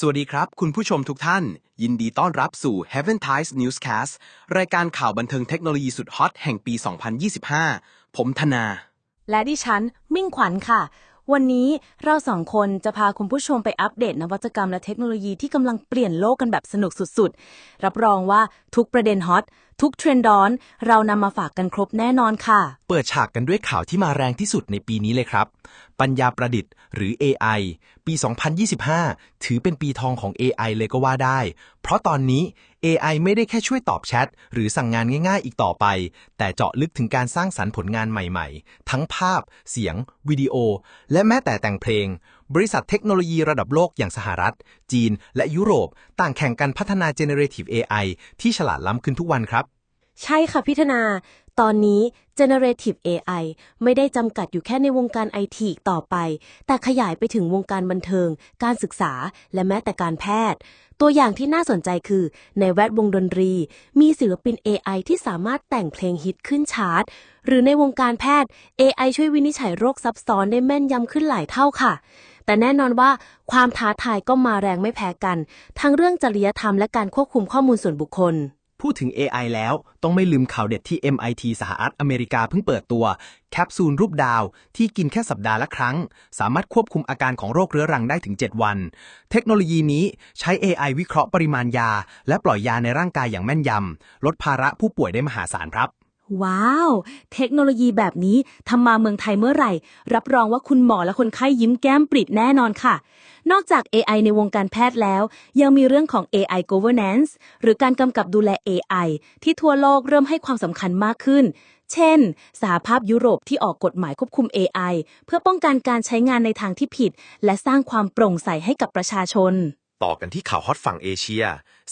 สวัสดีครับ คุณผู้ชมทุกท่าน ยินดีต้อนรับสู่ Heaven Ties Newscast รายการข่าวบันเทิงเทคโนโลยีสุดฮอตแห่งปี 2025 ผมธนา และดิฉัน มิ่งขวัญค่ะ วันนี้เราสองคนจะพาคุณผู้ชมไปอัปเดตนวัตกรรมและเทคโนโลยีที่กำลังเปลี่ยนโลกกันแบบสนุกสุดๆ รับรองว่าทุกประเด็นฮอต ทุกเทรนด์ร้อน เรานำมาฝากกันครบแน่นอนค่ะ เปิดฉากกันด้วยข่าวที่มาแรงที่สุดในปีนี้เลยครับ ปัญญาประดิษฐ์หรือ AI ปี 2025 ถือเป็นปีทองของ AI เลยก็ว่าได้ เพราะตอนนี้ AI ไม่ได้แค่ช่วยตอบแชท หรือสั่งงานง่ายๆอีกต่อไป แต่เจาะลึกถึงการสร้างสรรค์ผลงานใหม่ๆ ทั้งภาพ เสียง วิดีโอ และแม้แต่แต่งเพลง บริษัทเทคโนโลยีระดับโลกอย่างสหรัฐ จีน และยุโรป ต่างแข่งกันพัฒนา generative AI ที่ฉลาดล้ำขึ้นทุกวันครับ ใช่ค่ะพิธนา ตอนนี้ generative AI ไม่ได้จำกัดอยู่แค่ในวงการไอทีต่อไป แต่ขยายไปถึงวงการบันเทิง การศึกษา และแม้แต่การแพทย์ ตัวอย่างที่น่าสนใจคือ ในแวดวงดนตรี มีศิลปิน AI ที่สามารถแต่งเพลงฮิตขึ้นชาร์ตหรือในวงการแพทย์ AI ช่วยวินิจฉัยโรคซับซ้อนได้แม่นยำขึ้นหลายเท่าค่ะ แต่แน่นอนว่าความท้าทายก็มาแรงไม่แพ้กัน ทั้งเรื่องจริยธรรมและการควบคุมข้อมูลส่วนบุคคล พูดถึง AI แล้วต้องไม่ลืมข่าวเด็ดที่ MIT สหรัฐอเมริกาเพิ่งเปิดตัว แคปซูลรูปดาวที่กินแค่สัปดาห์ละครั้ง สามารถควบคุมอาการของโรคเรื้อรังได้ถึง 7 วัน เทคโนโลยีนี้ใช้ AI วิเคราะห์ปริมาณยา และปล่อยยาในร่างกายอย่างแม่นยำลดภาระผู้ป่วยได้มหาศาลครับ ว้าว เทคโนโลยีแบบนี้ทำมาเมืองไทยเมื่อไหร่ รับรองว่าคุณหมอและคนไข้ยิ้มแก้มปริดแน่นอนค่ะ นอกจาก AI ในวงการแพทย์แล้ว ยังมีเรื่องของ AI governance หรือการกำกับดูแล AI ที่ทั่วโลกเริ่มให้ความสำคัญมากขึ้น เช่น สหภาพยุโรปที่ออกกฎหมายควบคุม AI เพื่อป้องกันการใช้งานในทางที่ผิด และสร้างความโปร่งใสให้กับประชาชน ต่อกันที่ข่าวฮอตฝั่งเอเชีย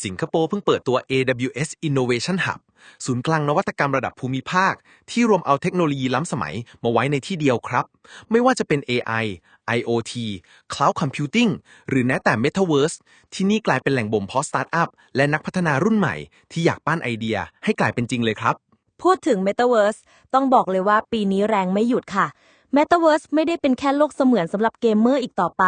สิงคโปร์เพิ่งเปิดตัว AWS Innovation Hub ศูนย์กลางนวัตกรรมระดับภูมิภาค ที่รวมเอาเทคโนโลยีล้ำสมัยมาไว้ในที่เดียวครับ ไม่ว่าจะเป็น AI IoT Cloud Computing หรือแม้แต่ Metaverse ที่นี่กลายเป็นแหล่งบ่มเพาะสตาร์ทอัพและนักพัฒนารุ่นใหม่ที่อยากปั้นไอเดียให้กลายเป็นจริงเลยครับ พูดถึง Metaverse ต้องบอกเลยว่าปีนี้แรงไม่หยุดค่ะ Metaverse ไม่ได้เป็นแค่โลกเสมือนสำหรับเกมเมอร์อีกต่อไป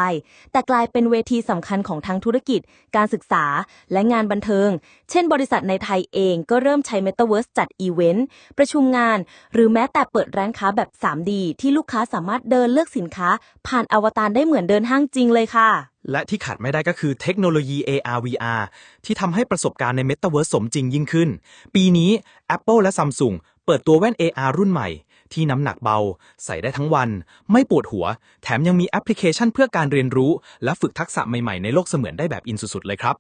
แต่กลายเป็นเวทีสำคัญของทั้งธุรกิจ การศึกษา และงานบันเทิง เช่นบริษัทในไทยเองก็เริ่มใช้ Metaverse จัดอีเวนต์ ประชุมงาน หรือแม้แต่เปิดร้านค้าแบบ 3D ที่ลูกค้าสามารถเดินเลือกสินค้า ผ่านอวตารได้เหมือนเดินห้างจริงเลยค่ะ และที่ขาดไม่ได้ก็คือเทคโนโลยี AR VR ที่ทำให้ประสบการณ์ใน Metaverse สมจริงยิ่งขึ้น ปีนี้ Apple และ Samsung เปิดตัวแว่น AR รุ่นใหม่ ที่น้ำหนักเบา ใส่ได้ทั้งวัน ไม่ปวดหัว แถมยังมีแอปพลิเคชันเพื่อการเรียนรู้ และฝึกทักษะใหม่ๆในโลกเสมือนได้แบบอินสุดๆเลยครับ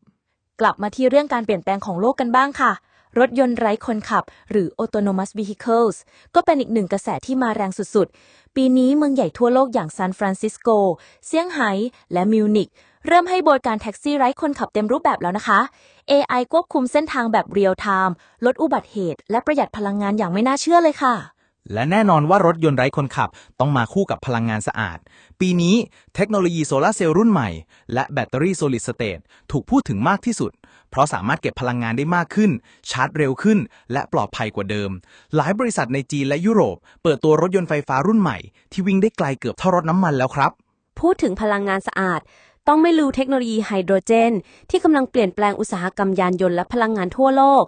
กลับมาที่เรื่องการเปลี่ยนแปลงของโลกกันบ้างค่ะ รถยนต์ไร้คนขับ หรือ autonomous vehicles ก็เป็นอีกหนึ่งกระแสที่มาแรงสุดๆ ปีนี้เมืองใหญ่ทั่วโลกอย่างซานฟรานซิสโกเซี่ยงไฮ้และมิวนิกเริ่มให้บริการแท็กซี่ไร้คนขับเต็มรูปแบบแล้วนะคะ AI ควบคุมเส้นทางแบบเรียลไทม์ลดอุบัติเหตุ และประหยัดพลังงานอย่างไม่น่าเชื่อเลยค่ะ และแน่นอนว่ารถยนต์ไร้คนขับต้องมาคู่กับพลังงานสะอาด ปีนี้เทคโนโลยีโซลาร์เซลล์รุ่นใหม่ และแบตเตอรี่โซลิดสเตทถูกพูดถึงมากที่สุด เพราะสามารถเก็บพลังงานได้มากขึ้น ชาร์จเร็วขึ้น และปลอดภัยกว่าเดิม หลายบริษัทในจีนและยุโรป เปิดตัวรถยนต์ไฟฟ้ารุ่นใหม่ ที่วิ่งได้ไกลเกือบเท่ารถน้ำมันแล้วครับ พูดถึงพลังงานสะอาด ต้องไม่ลืมเทคโนโลยีไฮโดรเจน ที่กำลังเปลี่ยนแปลงอุตสาหกรรมยานยนต์และพลังงานทั่วโลก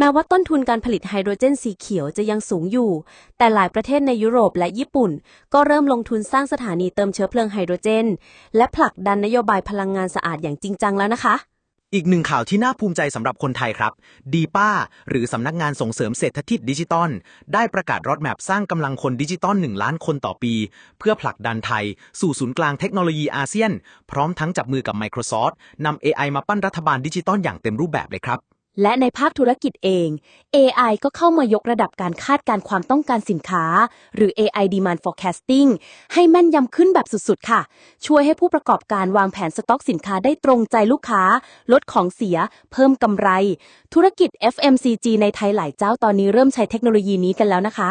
แม้ว่าต้นทุนการผลิตไฮโดรเจนสีเขียวจะยังสูงอยู่ แต่หลายประเทศในยุโรปและญี่ปุ่น ก็เริ่มลงทุนสร้างสถานีเติมเชื้อเพลิงไฮโดรเจน และผลักดันนโยบายพลังงานสะอาดอย่างจริงจังแล้วนะคะอีกหนึ่งข่าวที่น่าภูมิใจสำหรับคนไทยครับ ดีป้า หรือสำนักงานส่งเสริมเศรษฐกิจดิจิตอลได้ประกาศรถแมพสร้างกำลังคนดิจิตอล1ล้านคนต่อปี เพื่อผลักดันไทย สู่ศูนย์กลางเทคโนโลยีอาเซียน พร้อมทั้งจับมือกับ Microsoft นำ AI มาปั้นรัฐบาลดิจิตอลอย่างเต็มรูปแบบเลยครับ และในภาคธุรกิจเอง AI ก็เข้ามายกระดับการคาดการความต้องการสินค้า หรือ AI Demand Forecasting ให้แม่นยำขึ้นแบบสุดๆ ค่ะ ช่วยให้ผู้ประกอบการวางแผนสต็อกสินค้าได้ตรงใจลูกค้า ลดของเสีย เพิ่มกำไร ธุรกิจ FMCG ในไทยหลายเจ้าตอนนี้เริ่มใช้เทคโนโลยีนี้กันแล้วนะคะ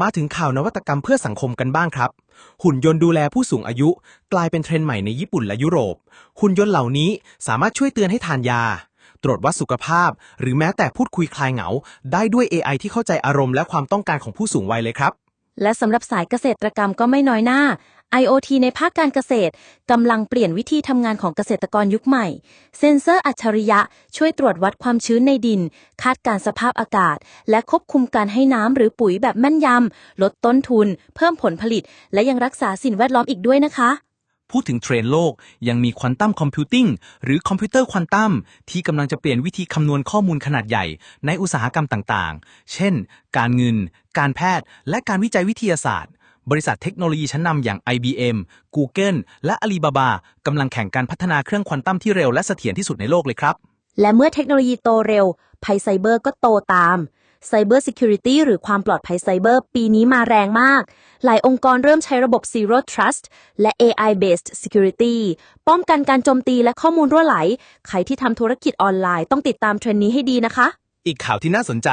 มาถึงข่าวนวัตกรรมเพื่อสังคมกันบ้างครับหุ่นยนต์ดูแลผู้สูงอายุ กลายเป็นเทรนด์ใหม่ในญี่ปุ่นและยุโรป หุ่นยนต์เหล่านี้สามารถช่วยเตือนให้ทานยา ตรวจวัดสุขภาพ หรือแม้แต่พูดคุยคลายเหงา ได้ด้วย AI ที่เข้าใจอารมณ์และความต้องการของผู้สูงวัยเลยครับ และสำหรับสายเกษตรกรรมก็ไม่น้อยหน้า IoT ในภาคการเกษตรกำลังเปลี่ยนวิธีทำงานของเกษตรกรยุคใหม่ เซ็นเซอร์อัจฉริยะ ช่วยตรวจวัดความชื้นในดิน คาดการสภาพอากาศ และควบคุมการให้น้ำหรือปุ๋ยแบบแม่นยำลดต้นทุน เพิ่มผลผลิต และยังรักษาสิ่งแวดล้อมอีกด้วยนะคะ พูดถึงเทรนโลก ยังมีควอนตัมคอมพิวติ้งหรือคอมพิวเตอร์ควอนตัมที่กำลังจะเปลี่ยนวิธีคำนวณข้อมูลขนาดใหญ่ในอุตสาหกรรมต่างๆ เช่น การเงิน การแพทย์ และการวิจัยวิทยาศาสตร์บริษัทเทคโนโลยีชั้นนำอย่าง IBM Google และ Alibaba กำลังแข่งการพัฒนาเครื่องควอนตัมที่เร็วและเสถียรที่สุดในโลกเลยครับ และเมื่อเทคโนโลยีโตเร็วภัยไซเบอร์ก็โตตาม Cyber Security หรือความปลอดภัยไซเบอร์ปีนี้มาแรงมาก หลายองค์กรเริ่มใช้ระบบ Zero Trust และ AI-based Security ป้องกันการโจมตีและข้อมูลรั่วไหล ใครที่ทำธุรกิจออนไลน์ต้องติดตามเทรนด์นี้ให้ดีนะคะ อีกข่าวที่น่าสนใจ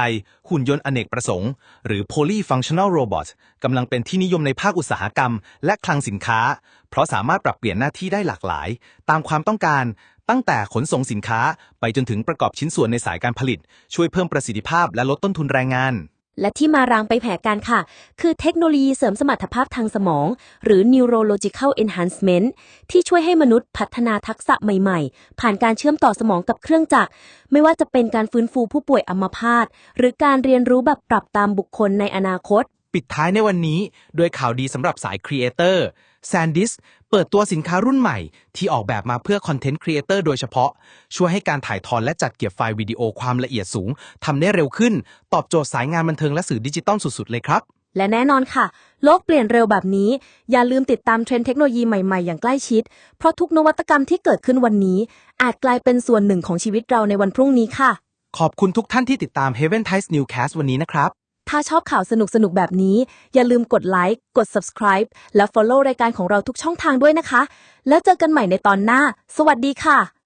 หุ่นยนต์อเนกประสงค์ หรือ polyfunctional robot กำลังเป็นที่นิยมในภาคอุตสาหกรรม และคลังสินค้า เพราะสามารถปรับเปลี่ยนหน้าที่ได้หลากหลาย ตามความต้องการ ตั้งแต่ขนส่งสินค้าไปจนถึงประกอบชิ้นส่วนในสายการผลิต ช่วยเพิ่มประสิทธิภาพและลดต้นทุนแรงงาน และที่มารางไปแผกกันค่ะ คือเทคโนโลยีเสริมสมรรถภาพทางสมอง หรือ neurological enhancement ที่ช่วยให้มนุษย์พัฒนาทักษะใหม่ๆ ผ่านการเชื่อมต่อสมองกับเครื่องจักร ไม่ว่าจะเป็นการฟื้นฟูผู้ป่วยอัมพาตหรือการเรียนรู้แบบปรับตามบุคคลในอนาคตปิดท้ายในวันนี้ ด้วยข่าวดีสำหรับสายครีเอเตอร์ SanDisk เปิดตัวสินค้ารุ่นใหม่ที่ออกแบบมาเพื่อคอนเทนต์ครีเอเตอร์โดยเฉพาะ ช่วยให้การถ่ายทอดและจัดเก็บไฟล์วิดีโอความละเอียดสูงทำได้เร็วขึ้น ตอบโจทย์สายงานบันเทิงและสื่อดิจิตอลสุดๆ เลยครับ และแน่นอนค่ะ โลกเปลี่ยนเร็วแบบนี้ อย่าลืมติดตามเทรนด์เทคโนโลยีใหม่ๆ อย่างใกล้ชิด เพราะทุกนวัตกรรมที่เกิดขึ้นวันนี้ อาจกลายเป็นส่วนหนึ่งของชีวิตเราในวันพรุ่งนี้ค่ะ ขอบคุณทุกท่านที่ติดตาม Heaven Times Newcast วันนี้นะครับ ถ้าชอบข่าวสนุกๆแบบนี้ อย่าลืมกดไลค์ กด subscribe และ follow รายการของเราทุกช่องทางด้วยนะคะ แล้วเจอกันใหม่ในตอนหน้า สวัสดีค่ะ